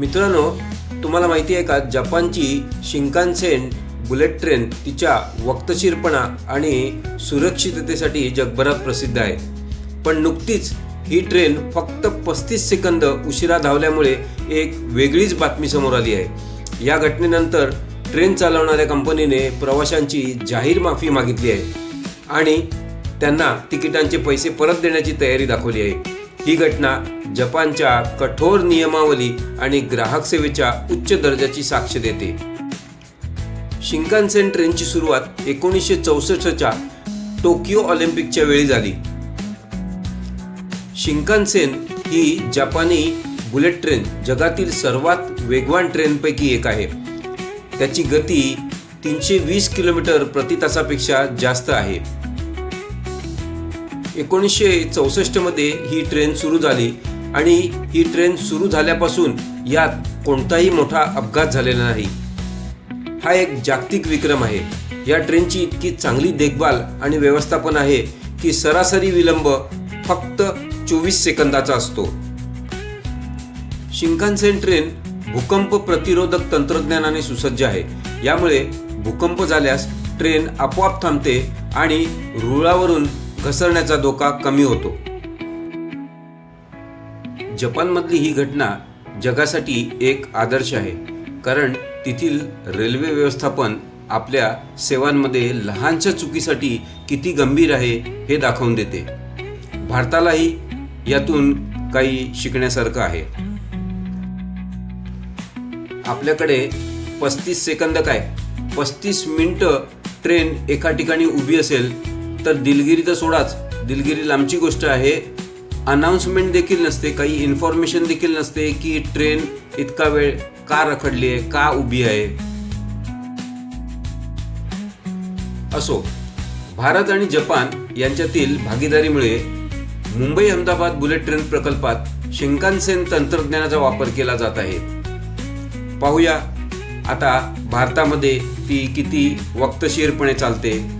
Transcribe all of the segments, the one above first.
मित्रांनो तुम्हाला माहिती आहे का जपानची शिंकानसेन बुलेट ट्रेन तिच्या वक्तशीरपणा आणि सुरक्षिततेसाठी जगभरात प्रसिद्ध आहे. पण नुकतीच ही ट्रेन फक्त पस्तीस सेकंद उशिरा धावल्यामुळे एक वेगळीच बातमी समोर आली आहे. या घटनेनंतर ट्रेन चालवणाऱ्या कंपनीने प्रवाशांची जाहीर माफी मागितली आहे आणि त्यांना तिकिटांचे पैसे परत देण्याची तयारी दाखवली आहे. ही घटना जपानच्या कठोर नियमावली आणि ग्राहक सेवेच्या उच्च दर्जाची साक्ष देते. शिंकानसेन ट्रेनची सुरुवात एकोणीसशे चौसष्टच्या टोकियो ऑलिम्पिकच्या वेळी झाली. शिंकानसेन ही जपानी बुलेट ट्रेन जगातील सर्वात वेगवान ट्रेनपैकी एक आहे. त्याची गती तीनशे वीस किलोमीटर प्रति तासापेक्षा जास्त आहे. एकोणीसशे चौसष्टमध्ये ही ट्रेन सुरू झाली आणि ही ट्रेन सुरू झाल्यापासून यात कोणताही मोठा अपघात झालेला नाही. हा एक जागतिक विक्रम आहे. या ट्रेनची इतकी चांगली देखभाल आणि व्यवस्थापन आहे की सरासरी विलंब फक्त चोवीस सेकंदाचा असतो. शिंकानसेन ट्रेन भूकंप प्रतिरोधक तंत्रज्ञानाने सुसज्ज आहे. यामुळे भूकंप झाल्यास ट्रेन आपोआप थांबते आणि रुळावरून घसरण्याचा धोका कमी होतो. जपानमधली ही घटना जगासाठी एक आदर्श आहे कारण तेथील रेल्वे व्यवस्थापन आपल्या सेवांमध्ये लहानशा चुकीसाठी किती गंभीर आहे हे दाखवून देते. भारतालाही यातून काही शिकण्यासारखं आहे. आपल्याकडे पस्तीस सेकंद काय? पस्तीस मिनटं ट्रेन एका ठिकाणी उभी असेल तर दिलगिरी तर सोडाच. दिलगिरी लांबची गोष्ट आहे. अनाऊन्समेंट देखील नसते. काही इन्फॉर्मेशन देखील नसते की ट्रेन इतका वेळ का रखडली आहे का उभी आहे. असो भारत आणि जपान यांच्यातील भागीदारीमुळे मुंबई अहमदाबाद बुलेट ट्रेन प्रकल्पात शिंकानसेन तंत्रज्ञानाचा वापर केला जात आहे. पाहूया आता भारतामध्ये ती किती वक्तशीरपणे चालते.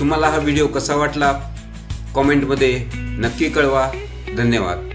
तुम्हाला हा व्हिडिओ कसा वाटला? कॉमेंटमध्ये नक्की कळवा. धन्यवाद.